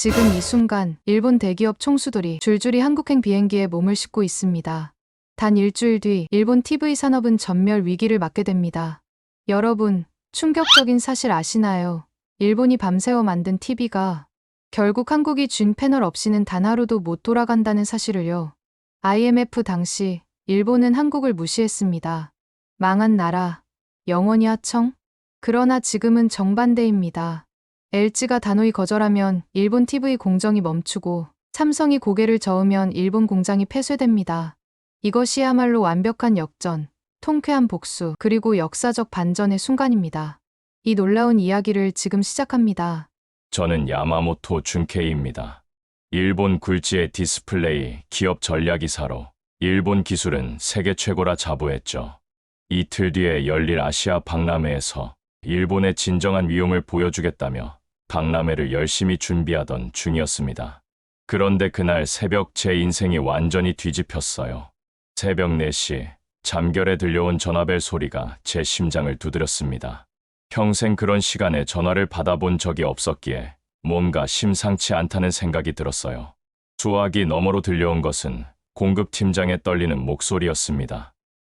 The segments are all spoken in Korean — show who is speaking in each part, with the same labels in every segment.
Speaker 1: 지금 이 순간 일본 대기업 총수들이 줄줄이 한국행 비행기에 몸을 싣고 있습니다. 단 일주일 뒤 일본 TV 산업은 전멸 위기를 맞게 됩니다. 여러분, 충격적인 사실 아시나요? 일본이 밤새워 만든 TV가 결국 한국이 준 패널 없이는 단 하루도 못 돌아간다는 사실을요. IMF 당시 일본은 한국을 무시했습니다. 망한 나라, 영원히 하청? 그러나 지금은 정반대입니다. LG가 단호히 거절하면 일본 TV 공정이 멈추고 삼성이 고개를 저으면 일본 공장이 폐쇄됩니다. 이것이야말로 완벽한 역전, 통쾌한 복수, 그리고 역사적 반전의 순간입니다. 이 놀라운 이야기를 지금 시작합니다.
Speaker 2: 저는 야마모토 준케이입니다. 일본 굴지의 디스플레이 기업 전략이사로 일본 기술은 세계 최고라 자부했죠. 이틀 뒤에 열릴 아시아 박람회에서 일본의 진정한 위용을 보여주겠다며 박람회를 열심히 준비하던 중이었습니다. 그런데 그날 새벽 제 인생이 완전히 뒤집혔어요. 새벽 4시 잠결에 들려온 전화벨 소리가 제 심장을 두드렸습니다. 평생 그런 시간에 전화를 받아본 적이 없었기에 뭔가 심상치 않다는 생각이 들었어요. 수화기 너머로 들려온 것은 공급팀장의 떨리는 목소리였습니다.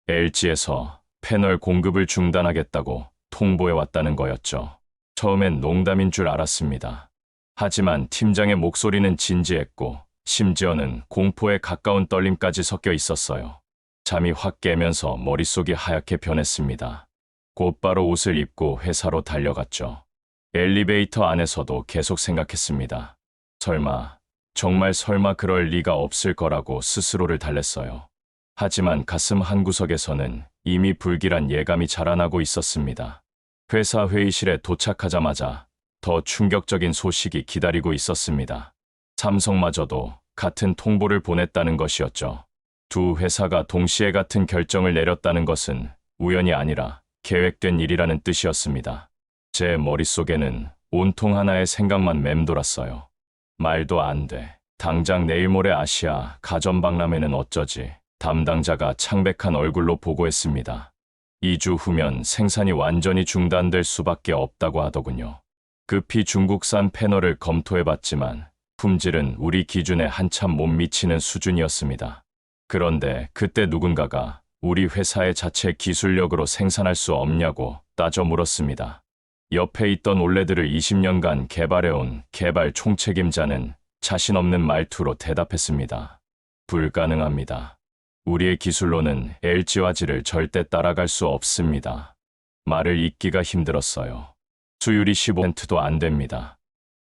Speaker 2: LG에서 패널 공급을 중단하겠다고 통보해 왔다는 거였죠. 처음엔 농담인 줄 알았습니다. 하지만 팀장의 목소리는 진지했고 심지어는 공포에 가까운 떨림까지 섞여 있었어요. 잠이 확 깨면서 머릿속이 하얗게 변했습니다. 곧바로 옷을 입고 회사로 달려갔죠. 엘리베이터 안에서도 계속 생각했습니다. 설마, 정말 설마 그럴 리가 없을 거라고 스스로를 달랬어요. 하지만 가슴 한구석에서는 이미 불길한 예감이 자라나고 있었습니다. 회사 회의실에 도착하자마자 더 충격적인 소식이 기다리고 있었습니다. 삼성마저도 같은 통보를 보냈다는 것이었죠. 두 회사가 동시에 같은 결정을 내렸다는 것은 우연이 아니라 계획된 일이라는 뜻이었습니다. 제 머릿속에는 온통 하나의 생각만 맴돌았어요. 말도 안 돼. 당장 내일 모레 아시아 가전박람회는 어쩌지. 담당자가 창백한 얼굴로 보고했습니다. 2주 후면 생산이 완전히 중단될 수밖에 없다고 하더군요. 급히 중국산 패널을 검토해봤지만 품질은 우리 기준에 한참 못 미치는 수준이었습니다. 그런데 그때 누군가가 우리 회사의 자체 기술력으로 생산할 수 없냐고 따져 물었습니다. 옆에 있던 올레드를 20년간 개발해온 개발 총책임자는 자신 없는 말투로 대답했습니다. 불가능합니다. 우리의 기술로는 LG화질을 절대 따라갈 수 없습니다. 말을 잇기가 힘들었어요. 수율이 15%도 안 됩니다.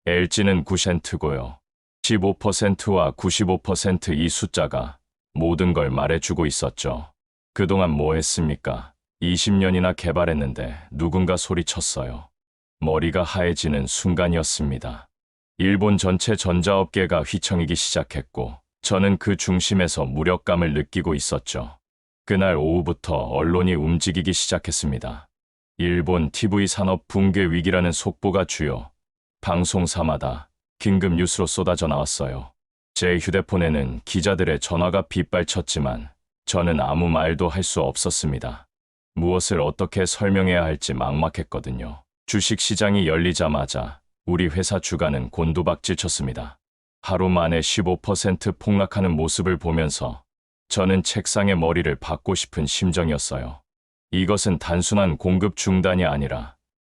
Speaker 2: LG는 9센트고요. 15%와 95%이 숫자가 모든 걸 말해주고 있었죠. 그동안 뭐 했습니까? 20년이나 개발했는데 누군가 소리쳤어요. 머리가 하얘지는 순간이었습니다. 일본 전체 전자업계가 휘청이기 시작했고, 저는 그 중심에서 무력감을 느끼고 있었죠. 그날 오후부터 언론이 움직이기 시작했습니다. 일본 TV 산업 붕괴 위기라는 속보가 주요 방송사마다 긴급 뉴스로 쏟아져 나왔어요. 제 휴대폰에는 기자들의 전화가 빗발쳤지만 저는 아무 말도 할 수 없었습니다. 무엇을 어떻게 설명해야 할지 막막했거든요. 주식 시장이 열리자마자 우리 회사 주가는 곤두박질 쳤습니다. 하루 만에 15% 폭락하는 모습을 보면서 저는 책상에 머리를 박고 싶은 심정이었어요. 이것은 단순한 공급 중단이 아니라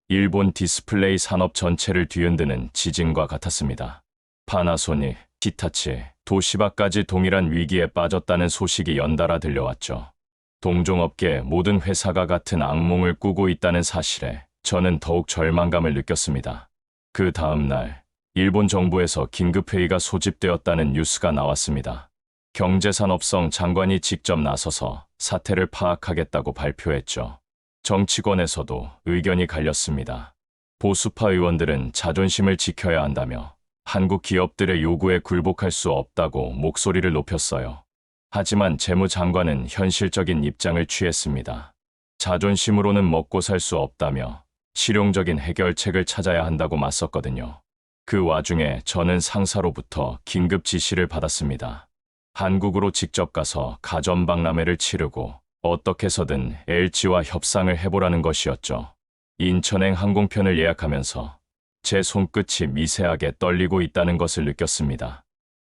Speaker 2: 일본 디스플레이 산업 전체를 뒤흔드는 지진과 같았습니다. 파나소닉, 히타치, 도시바까지 동일한 위기에 빠졌다는 소식이 연달아 들려왔죠. 동종업계 모든 회사가 같은 악몽을 꾸고 있다는 사실에 저는 더욱 절망감을 느꼈습니다. 그 다음 날, 일본 정부에서 긴급회의가 소집되었다는 뉴스가 나왔습니다. 경제산업성 장관이 직접 나서서 사태를 파악하겠다고 발표했죠. 정치권에서도 의견이 갈렸습니다. 보수파 의원들은 자존심을 지켜야 한다며 한국 기업들의 요구에 굴복할 수 없다고 목소리를 높였어요. 하지만 재무장관은 현실적인 입장을 취했습니다. 자존심으로는 먹고 살 수 없다며 실용적인 해결책을 찾아야 한다고 맞섰거든요. 그 와중에 저는 상사로부터 긴급 지시를 받았습니다. 한국으로 직접 가서 가전박람회를 치르고 어떻게 해서든 LG와 협상을 해보라는 것이었죠. 인천행 항공편을 예약하면서 제 손끝이 미세하게 떨리고 있다는 것을 느꼈습니다.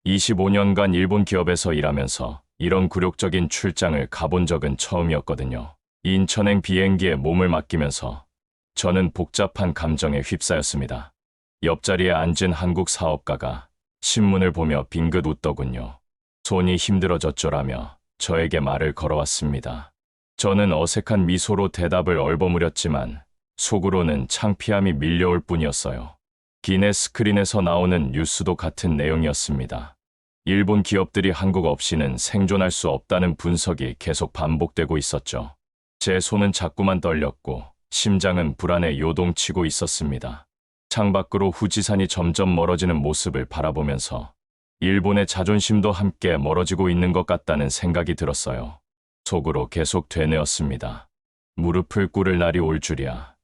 Speaker 2: 25년간 일본 기업에서 일하면서 이런 굴욕적인 출장을 가본 적은 처음이었거든요. 인천행 비행기에 몸을 맡기면서 저는 복잡한 감정에 휩싸였습니다. 옆자리에 앉은 한국 사업가가 신문을 보며 빙긋 웃더군요. 손이 힘들어졌죠라며 저에게 말을 걸어왔습니다. 저는 어색한 미소로 대답을 얼버무렸지만 속으로는 창피함이 밀려올 뿐이었어요. 기내 스크린에서 나오는 뉴스도 같은 내용이었습니다. 일본 기업들이 한국 없이는 생존할 수 없다는 분석이 계속 반복되고 있었죠. 제 손은 자꾸만 떨렸고 심장은 불안에 요동치고 있었습니다. 창밖으로 후지산이 점점 멀어지는 모습을 바라보면서 일본의 자존심도 함께 멀어지고 있는 것 같다는 생각이 들었어요. 속으로 계속 되뇌었습니다. 무릎을 꿇을 날이 올 줄이야.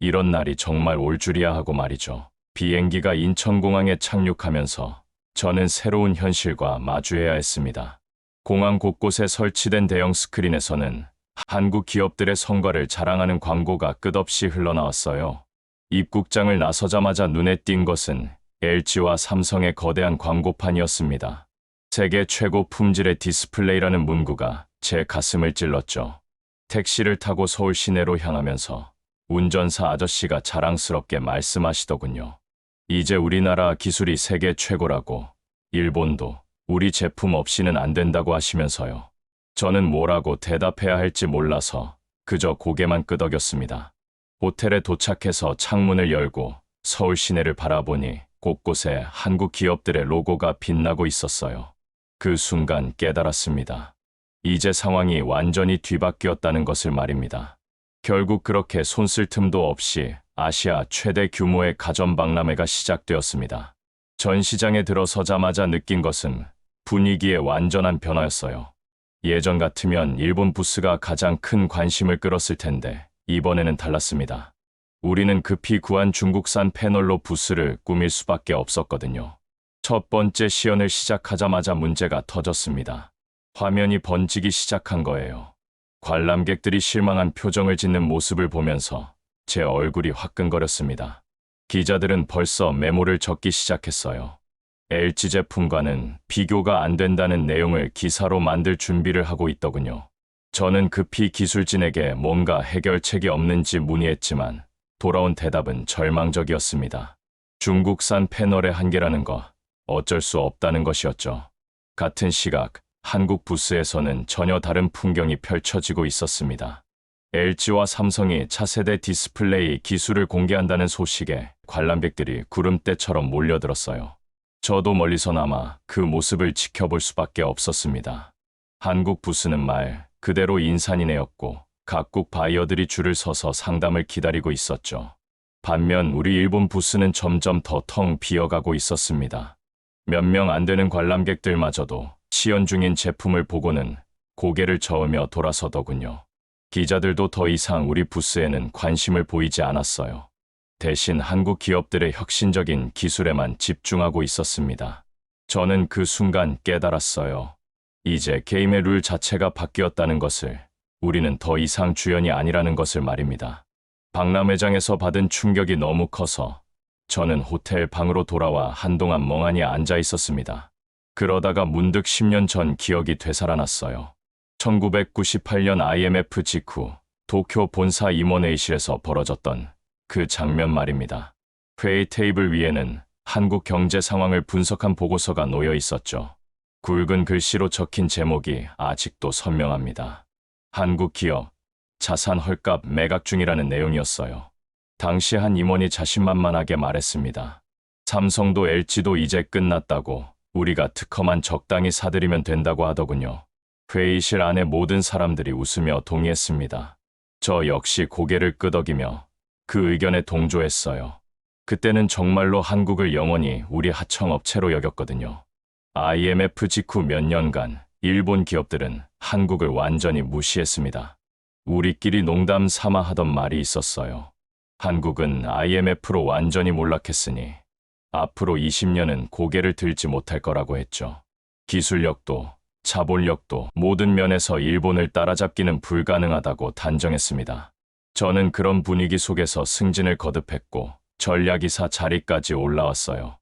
Speaker 2: 이런 날이 정말 올 줄이야 하고 말이죠. 비행기가 인천공항에 착륙하면서 저는 새로운 현실과 마주해야 했습니다. 공항 곳곳에 설치된 대형 스크린에서는 한국 기업들의 성과를 자랑하는 광고가 끝없이 흘러나왔어요. 입국장을 나서자마자 눈에 띈 것은 LG와 삼성의 거대한 광고판이었습니다. 세계 최고 품질의 디스플레이라는 문구가 제 가슴을 찔렀죠. 택시를 타고 서울 시내로 향하면서 운전사 아저씨가 자랑스럽게 말씀하시더군요. 이제 우리나라 기술이 세계 최고라고 일본도 우리 제품 없이는 안 된다고 하시면서요. 저는 뭐라고 대답해야 할지 몰라서 그저 고개만 끄덕였습니다. 호텔에 도착해서 창문을 열고 서울 시내를 바라보니 곳곳에 한국 기업들의 로고가 빛나고 있었어요. 그 순간 깨달았습니다. 이제 상황이 완전히 뒤바뀌었다는 것을 말입니다. 결국 그렇게 손쓸 틈도 없이 아시아 최대 규모의 가전 박람회가 시작되었습니다. 전시장에 들어서자마자 느낀 것은 분위기의 완전한 변화였어요. 예전 같으면 일본 부스가 가장 큰 관심을 끌었을 텐데 이번에는 달랐습니다. 우리는 급히 구한 중국산 패널로 부스를 꾸밀 수밖에 없었거든요. 첫 번째 시연을 시작하자마자 문제가 터졌습니다. 화면이 번지기 시작한 거예요. 관람객들이 실망한 표정을 짓는 모습을 보면서 제 얼굴이 화끈거렸습니다. 기자들은 벌써 메모를 적기 시작했어요. LG 제품과는 비교가 안 된다는 내용을 기사로 만들 준비를 하고 있더군요. 저는 급히 기술진에게 뭔가 해결책이 없는지 문의했지만 돌아온 대답은 절망적이었습니다. 중국산 패널의 한계라는 거 어쩔 수 없다는 것이었죠. 같은 시각 한국 부스에서는 전혀 다른 풍경이 펼쳐지고 있었습니다. LG와 삼성이 차세대 디스플레이 기술을 공개한다는 소식에 관람객들이 구름대처럼 몰려들었어요. 저도 멀리서나마 그 모습을 지켜볼 수밖에 없었습니다. 한국 부스는 말 그대로 인산이네였고 각국 바이어들이 줄을 서서 상담을 기다리고 있었죠. 반면 우리 일본 부스는 점점 더 텅 비어가고 있었습니다. 몇 명 안 되는 관람객들마저도 시연 중인 제품을 보고는 고개를 저으며 돌아서더군요. 기자들도 더 이상 우리 부스에는 관심을 보이지 않았어요. 대신 한국 기업들의 혁신적인 기술에만 집중하고 있었습니다. 저는 그 순간 깨달았어요. 이제 게임의 룰 자체가 바뀌었다는 것을, 우리는 더 이상 주연이 아니라는 것을 말입니다. 박람회장에서 받은 충격이 너무 커서 저는 호텔 방으로 돌아와 한동안 멍하니 앉아 있었습니다. 그러다가 문득 10년 전 기억이 되살아났어요. 1998년 IMF 직후 도쿄 본사 임원회의실에서 벌어졌던 그 장면 말입니다. 회의 테이블 위에는 한국 경제 상황을 분석한 보고서가 놓여 있었죠. 굵은 글씨로 적힌 제목이 아직도 선명합니다. 한국 기업, 자산 헐값 매각 중이라는 내용이었어요. 당시 한 임원이 자신만만하게 말했습니다. 삼성도 LG도 이제 끝났다고 우리가 특허만 적당히 사들이면 된다고 하더군요. 회의실 안에 모든 사람들이 웃으며 동의했습니다. 저 역시 고개를 끄덕이며 그 의견에 동조했어요. 그때는 정말로 한국을 영원히 우리 하청업체로 여겼거든요. IMF 직후 몇 년간 일본 기업들은 한국을 완전히 무시했습니다. 우리끼리 농담 삼아 하던 말이 있었어요. 한국은 IMF로 완전히 몰락했으니 앞으로 20년은 고개를 들지 못할 거라고 했죠. 기술력도 자본력도 모든 면에서 일본을 따라잡기는 불가능하다고 단정했습니다. 저는 그런 분위기 속에서 승진을 거듭했고 전략이사 자리까지 올라왔어요.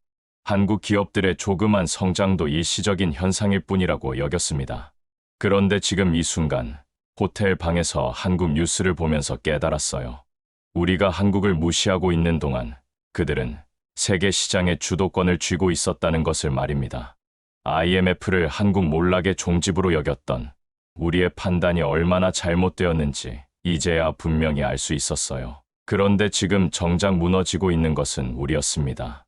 Speaker 2: 한국 기업들의 조그만 성장도 일시적인 현상일 뿐이라고 여겼습니다. 그런데 지금 이 순간 호텔 방에서 한국 뉴스를 보면서 깨달았어요. 우리가 한국을 무시하고 있는 동안 그들은 세계 시장의 주도권을 쥐고 있었다는 것을 말입니다. IMF를 한국 몰락의 종집으로 여겼던 우리의 판단이 얼마나 잘못되었는지 이제야 분명히 알 수 있었어요. 그런데 지금 정작 무너지고 있는 것은 우리였습니다.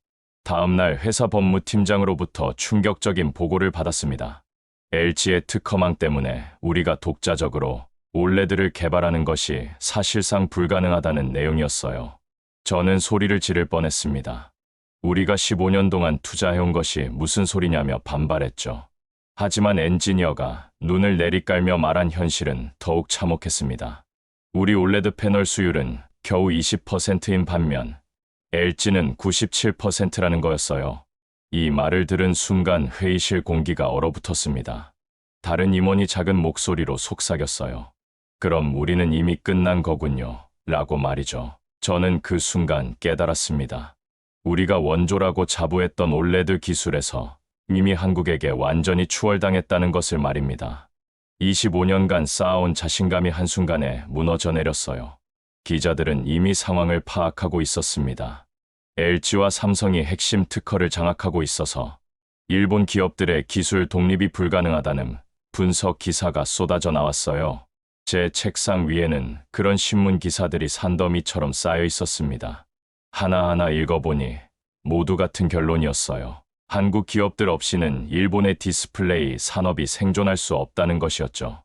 Speaker 2: 다음 날 회사 법무팀장으로부터 충격적인 보고를 받았습니다. LG의 특허망 때문에 우리가 독자적으로 올레드를 개발하는 것이 사실상 불가능하다는 내용이었어요. 저는 소리를 지를 뻔했습니다. 우리가 15년 동안 투자해온 것이 무슨 소리냐며 반발했죠. 하지만 엔지니어가 눈을 내리깔며 말한 현실은 더욱 참혹했습니다. 우리 올레드 패널 수율은 겨우 20%인 반면 LG는 97%라는 거였어요. 이 말을 들은 순간 회의실 공기가 얼어붙었습니다. 다른 임원이 작은 목소리로 속삭였어요. 그럼 우리는 이미 끝난 거군요. 라고 말이죠. 저는 그 순간 깨달았습니다. 우리가 원조라고 자부했던 올레드 기술에서 이미 한국에게 완전히 추월당했다는 것을 말입니다. 25년간 쌓아온 자신감이 한순간에 무너져 내렸어요. 기자들은 이미 상황을 파악하고 있었습니다. LG와 삼성이 핵심 특허를 장악하고 있어서 일본 기업들의 기술 독립이 불가능하다는 분석 기사가 쏟아져 나왔어요. 제 책상 위에는 그런 신문 기사들이 산더미처럼 쌓여 있었습니다. 하나하나 읽어보니 모두 같은 결론이었어요. 한국 기업들 없이는 일본의 디스플레이 산업이 생존할 수 없다는 것이었죠.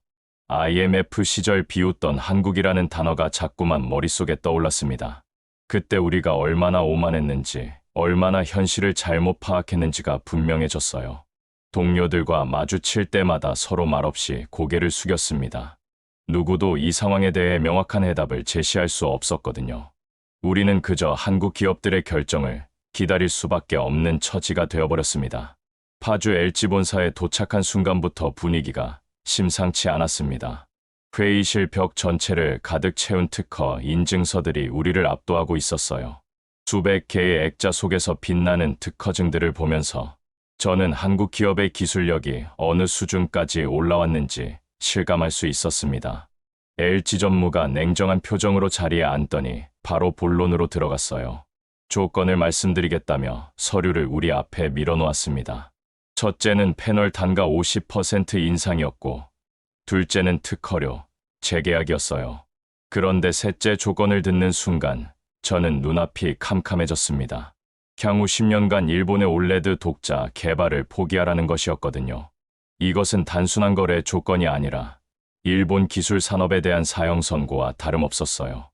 Speaker 2: IMF 시절 비웃던 한국이라는 단어가 자꾸만 머릿속에 떠올랐습니다. 그때 우리가 얼마나 오만했는지, 얼마나 현실을 잘못 파악했는지가 분명해졌어요. 동료들과 마주칠 때마다 서로 말없이 고개를 숙였습니다. 누구도 이 상황에 대해 명확한 해답을 제시할 수 없었거든요. 우리는 그저 한국 기업들의 결정을 기다릴 수밖에 없는 처지가 되어버렸습니다. 파주 LG 본사에 도착한 순간부터 분위기가 심상치 않았습니다. 회의실 벽 전체를 가득 채운 특허 인증서들이 우리를 압도하고 있었어요. 수백 개의 액자 속에서 빛나는 특허증들을 보면서 저는 한국 기업의 기술력이 어느 수준까지 올라왔는지 실감할 수 있었습니다. LG 전무가 냉정한 표정으로 자리에 앉더니 바로 본론으로 들어갔어요. 조건을 말씀드리겠다며 서류를 우리 앞에 밀어놓았습니다. 첫째는 패널 단가 50% 인상이었고, 둘째는 특허료, 재계약이었어요. 그런데 셋째 조건을 듣는 순간 저는 눈앞이 캄캄해졌습니다. 향후 10년간 일본의 올레드 독자 개발을 포기하라는 것이었거든요. 이것은 단순한 거래 조건이 아니라 일본 기술 산업에 대한 사형 선고와 다름없었어요.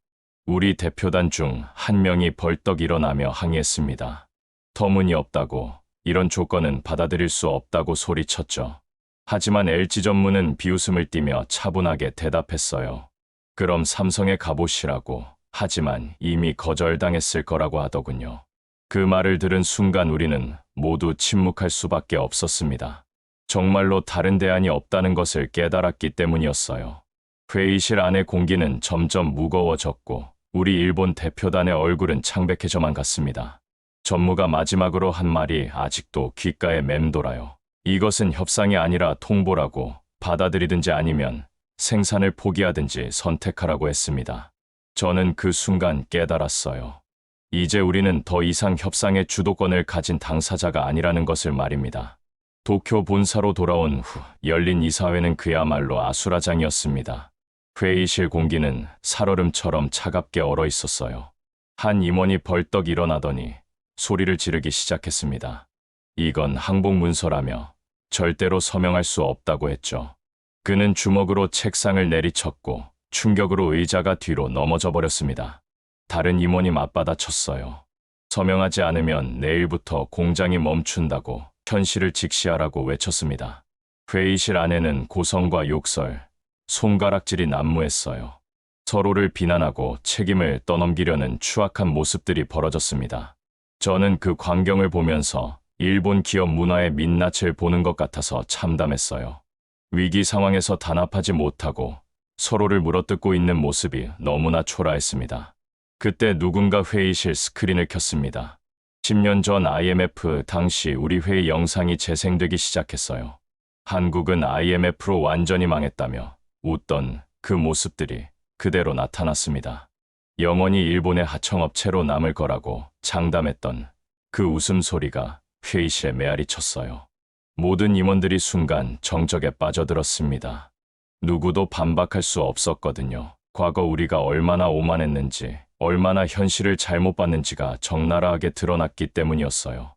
Speaker 2: 우리 대표단 중 한 명이 벌떡 일어나며 항의했습니다. 터무니없다고 이런 조건은 받아들일 수 없다고 소리쳤죠. 하지만 LG 전무는 비웃음을 띠며 차분하게 대답했어요. 그럼 삼성에 가보시라고. 하지만 이미 거절당했을 거라고 하더군요. 그 말을 들은 순간 우리는 모두 침묵할 수밖에 없었습니다. 정말로 다른 대안이 없다는 것을 깨달았기 때문이었어요. 회의실 안의 공기는 점점 무거워졌고 우리 일본 대표단의 얼굴은 창백해져만 갔습니다. 전무가 마지막으로 한 말이 아직도 귓가에 맴돌아요. 이것은 협상이 아니라 통보라고 받아들이든지 아니면 생산을 포기하든지 선택하라고 했습니다. 저는 그 순간 깨달았어요. 이제 우리는 더 이상 협상의 주도권을 가진 당사자가 아니라는 것을 말입니다. 도쿄 본사로 돌아온 후 열린 이사회는 그야말로 아수라장이었습니다. 회의실 공기는 살얼음처럼 차갑게 얼어 있었어요. 한 임원이 벌떡 일어나더니 소리를 지르기 시작했습니다. 이건 항복 문서라며 절대로 서명할 수 없다고 했죠. 그는 주먹으로 책상을 내리쳤고 충격으로 의자가 뒤로 넘어져 버렸습니다. 다른 임원이 맞받아 쳤어요. 서명하지 않으면 내일부터 공장이 멈춘다고 현실을 직시하라고 외쳤습니다. 회의실 안에는 고성과 욕설, 손가락질이 난무했어요. 서로를 비난하고 책임을 떠넘기려는 추악한 모습들이 벌어졌습니다. 저는 그 광경을 보면서 일본 기업 문화의 민낯을 보는 것 같아서 참담했어요. 위기 상황에서 단합하지 못하고 서로를 물어뜯고 있는 모습이 너무나 초라했습니다. 그때 누군가 회의실 스크린을 켰습니다. 10년 전 IMF 당시 우리 회의 영상이 재생되기 시작했어요. 한국은 IMF로 완전히 망했다며 웃던 그 모습들이 그대로 나타났습니다. 영원히 일본의 하청업체로 남을 거라고 장담했던 그 웃음소리가 회의실에 메아리 쳤어요. 모든 임원들이 순간 정적에 빠져들었습니다. 누구도 반박할 수 없었거든요. 과거 우리가 얼마나 오만했는지, 얼마나 현실을 잘못 봤는지가 적나라하게 드러났기 때문이었어요.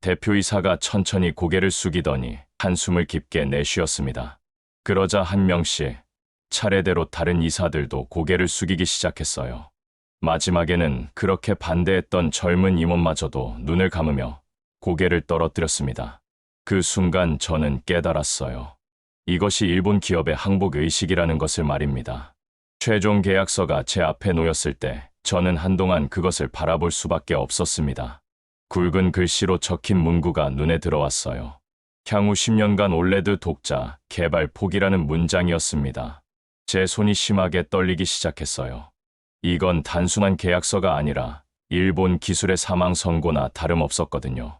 Speaker 2: 대표이사가 천천히 고개를 숙이더니 한숨을 깊게 내쉬었습니다. 그러자 한 명씩 차례대로 다른 이사들도 고개를 숙이기 시작했어요. 마지막에는 그렇게 반대했던 젊은 임원마저도 눈을 감으며 고개를 떨어뜨렸습니다. 그 순간 저는 깨달았어요. 이것이 일본 기업의 항복 의식이라는 것을 말입니다. 최종 계약서가 제 앞에 놓였을 때 저는 한동안 그것을 바라볼 수밖에 없었습니다. 굵은 글씨로 적힌 문구가 눈에 들어왔어요. 향후 10년간 올레드 독자 개발 포기라는 문장이었습니다. 제 손이 심하게 떨리기 시작했어요. 이건 단순한 계약서가 아니라 일본 기술의 사망 선고나 다름없었거든요.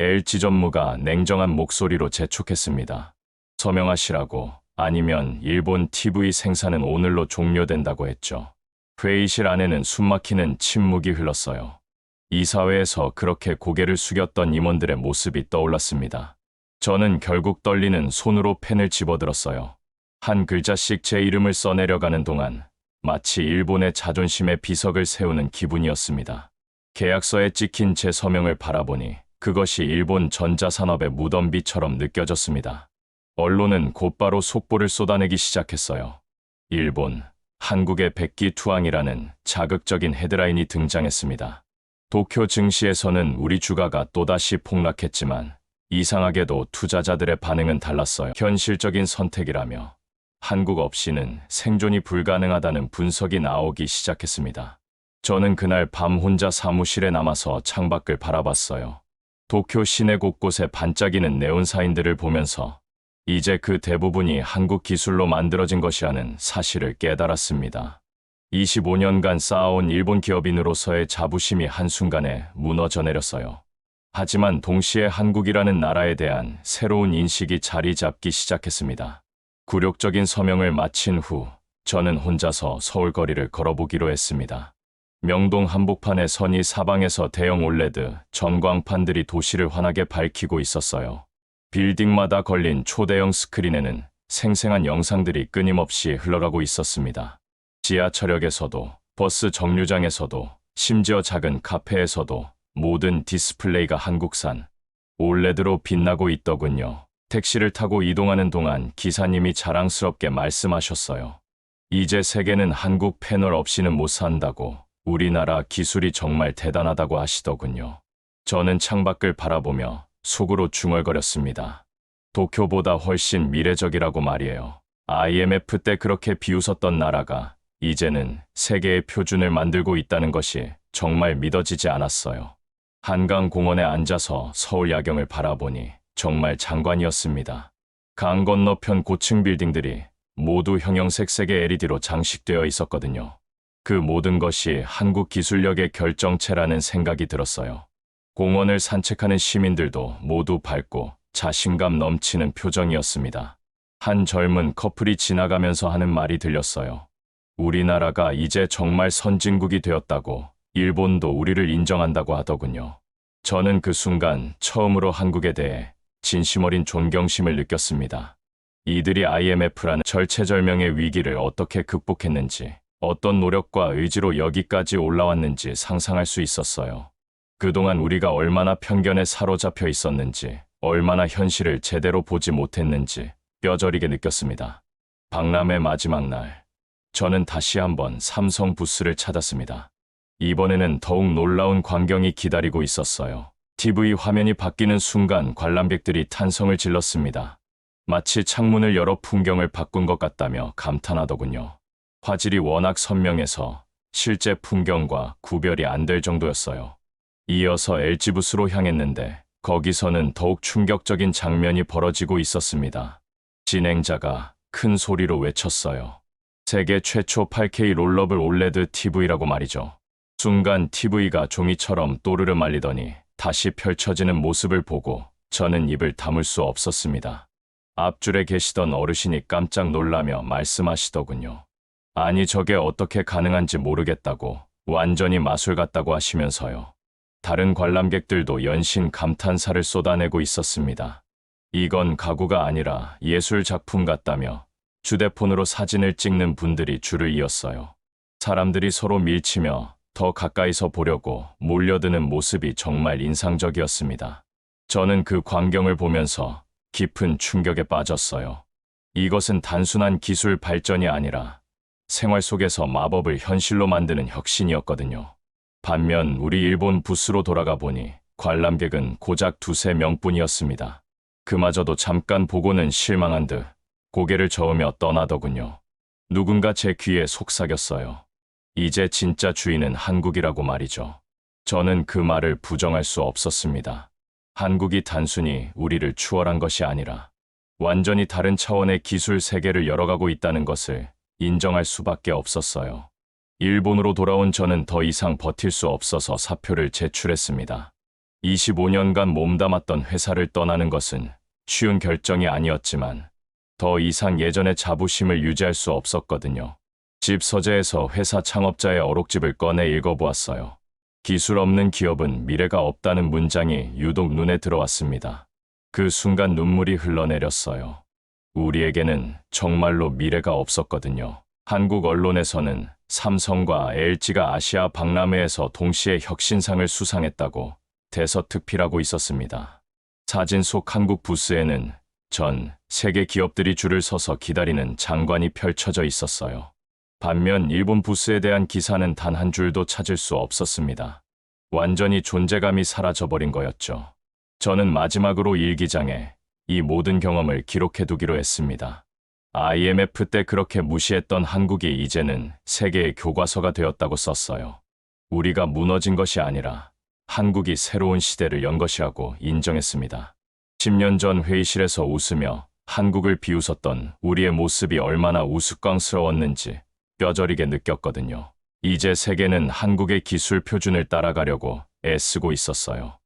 Speaker 2: LG 전무가 냉정한 목소리로 재촉했습니다. 서명하시라고 아니면 일본 TV 생산은 오늘로 종료된다고 했죠. 회의실 안에는 숨막히는 침묵이 흘렀어요. 이사회에서 그렇게 고개를 숙였던 임원들의 모습이 떠올랐습니다. 저는 결국 떨리는 손으로 펜을 집어들었어요. 한 글자씩 제 이름을 써내려가는 동안 마치 일본의 자존심에 비석을 세우는 기분이었습니다. 계약서에 찍힌 제 서명을 바라보니 그것이 일본 전자산업의 무덤비처럼 느껴졌습니다. 언론은 곧바로 속보를 쏟아내기 시작했어요. 일본, 한국의 백기투항이라는 자극적인 헤드라인이 등장했습니다. 도쿄 증시에서는 우리 주가가 또다시 폭락했지만 이상하게도 투자자들의 반응은 달랐어요. 현실적인 선택이라며 한국 없이는 생존이 불가능하다는 분석이 나오기 시작했습니다. 저는 그날 밤 혼자 사무실에 남아서 창밖을 바라봤어요. 도쿄 시내 곳곳에 반짝이는 네온사인들을 보면서 이제 그 대부분이 한국 기술로 만들어진 것이라는 사실을 깨달았습니다. 25년간 쌓아온 일본 기업인으로서의 자부심이 한순간에 무너져 내렸어요. 하지만 동시에 한국이라는 나라에 대한 새로운 인식이 자리 잡기 시작했습니다. 굴욕적인 서명을 마친 후 저는 혼자서 서울 거리를 걸어보기로 했습니다. 명동 한복판의 선이 사방에서 대형 올레드, 전광판들이 도시를 환하게 밝히고 있었어요. 빌딩마다 걸린 초대형 스크린에는 생생한 영상들이 끊임없이 흘러가고 있었습니다. 지하철역에서도, 버스 정류장에서도, 심지어 작은 카페에서도 모든 디스플레이가 한국산 올레드로 빛나고 있더군요. 택시를 타고 이동하는 동안 기사님이 자랑스럽게 말씀하셨어요. 이제 세계는 한국 패널 없이는 못 산다고 우리나라 기술이 정말 대단하다고 하시더군요. 저는 창밖을 바라보며 속으로 중얼거렸습니다. 도쿄보다 훨씬 미래적이라고 말이에요. IMF 때 그렇게 비웃었던 나라가 이제는 세계의 표준을 만들고 있다는 것이 정말 믿어지지 않았어요. 한강 공원에 앉아서 서울 야경을 바라보니 정말 장관이었습니다. 강 건너편 고층 빌딩들이 모두 형형색색의 LED로 장식되어 있었거든요. 그 모든 것이 한국 기술력의 결정체라는 생각이 들었어요. 공원을 산책하는 시민들도 모두 밝고 자신감 넘치는 표정이었습니다. 한 젊은 커플이 지나가면서 하는 말이 들렸어요. 우리나라가 이제 정말 선진국이 되었다고 일본도 우리를 인정한다고 하더군요. 저는 그 순간 처음으로 한국에 대해 진심 어린 존경심을 느꼈습니다. 이들이 IMF라는 절체절명의 위기를 어떻게 극복했는지, 어떤 노력과 의지로 여기까지 올라왔는지 상상할 수 있었어요. 그동안 우리가 얼마나 편견에 사로잡혀 있었는지, 얼마나 현실을 제대로 보지 못했는지 뼈저리게 느꼈습니다. 박람회 마지막 날, 저는 다시 한번 삼성 부스를 찾았습니다. 이번에는 더욱 놀라운 광경이 기다리고 있었어요. TV 화면이 바뀌는 순간 관람객들이 탄성을 질렀습니다. 마치 창문을 열어 풍경을 바꾼 것 같다며 감탄하더군요. 화질이 워낙 선명해서 실제 풍경과 구별이 안 될 정도였어요. 이어서 LG부스로 향했는데 거기서는 더욱 충격적인 장면이 벌어지고 있었습니다. 진행자가 큰 소리로 외쳤어요. 세계 최초 8K 롤러블 올레드 TV라고 말이죠. 순간 TV가 종이처럼 또르르 말리더니 다시 펼쳐지는 모습을 보고 저는 입을 다물 수 없었습니다. 앞줄에 계시던 어르신이 깜짝 놀라며 말씀하시더군요. 아니 저게 어떻게 가능한지 모르겠다고 완전히 마술 같다고 하시면서요. 다른 관람객들도 연신 감탄사를 쏟아내고 있었습니다. 이건 가구가 아니라 예술 작품 같다며 휴대폰으로 사진을 찍는 분들이 줄을 이었어요. 사람들이 서로 밀치며 더 가까이서 보려고 몰려드는 모습이 정말 인상적이었습니다. 저는 그 광경을 보면서 깊은 충격에 빠졌어요. 이것은 단순한 기술 발전이 아니라 생활 속에서 마법을 현실로 만드는 혁신이었거든요. 반면 우리 일본 부스로 돌아가 보니 관람객은 고작 두세 명뿐이었습니다. 그마저도 잠깐 보고는 실망한 듯 고개를 저으며 떠나더군요. 누군가 제 귀에 속삭였어요. 이제 진짜 주인은 한국이라고 말이죠. 저는 그 말을 부정할 수 없었습니다. 한국이 단순히 우리를 추월한 것이 아니라 완전히 다른 차원의 기술 세계를 열어가고 있다는 것을 인정할 수밖에 없었어요. 일본으로 돌아온 저는 더 이상 버틸 수 없어서 사표를 제출했습니다. 25년간 몸담았던 회사를 떠나는 것은 쉬운 결정이 아니었지만 더 이상 예전의 자부심을 유지할 수 없었거든요. 집 서재에서 회사 창업자의 어록집을 꺼내 읽어보았어요. 기술 없는 기업은 미래가 없다는 문장이 유독 눈에 들어왔습니다. 그 순간 눈물이 흘러내렸어요. 우리에게는 정말로 미래가 없었거든요. 한국 언론에서는 삼성과 LG가 아시아 박람회에서 동시에 혁신상을 수상했다고 대서특필하고 있었습니다. 사진 속 한국 부스에는 전 세계 기업들이 줄을 서서 기다리는 장관이 펼쳐져 있었어요. 반면 일본 부스에 대한 기사는 단 한 줄도 찾을 수 없었습니다. 완전히 존재감이 사라져버린 거였죠. 저는 마지막으로 일기장에 이 모든 경험을 기록해두기로 했습니다. IMF 때 그렇게 무시했던 한국이 이제는 세계의 교과서가 되었다고 썼어요. 우리가 무너진 것이 아니라 한국이 새로운 시대를 연 것이라고 인정했습니다. 10년 전 회의실에서 웃으며 한국을 비웃었던 우리의 모습이 얼마나 우스꽝스러웠는지 뼈저리게 느꼈거든요. 이제 세계는 한국의 기술 표준을 따라가려고 애쓰고 있었어요.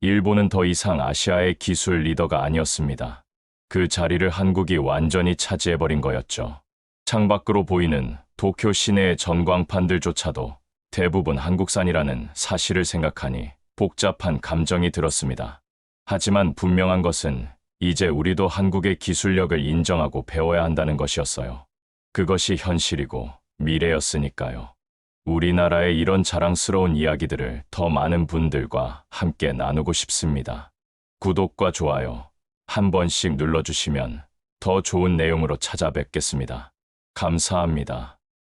Speaker 2: 일본은 더 이상 아시아의 기술 리더가 아니었습니다. 그 자리를 한국이 완전히 차지해버린 거였죠. 창밖으로 보이는 도쿄 시내의 전광판들조차도 대부분 한국산이라는 사실을 생각하니 복잡한 감정이 들었습니다. 하지만 분명한 것은 이제 우리도 한국의 기술력을 인정하고 배워야 한다는 것이었어요. 그것이 현실이고 미래였으니까요. 우리나라의 이런 자랑스러운 이야기들을 더 많은 분들과 함께 나누고 싶습니다. 구독과 좋아요 한 번씩 눌러주시면 더 좋은 내용으로 찾아뵙겠습니다. 감사합니다.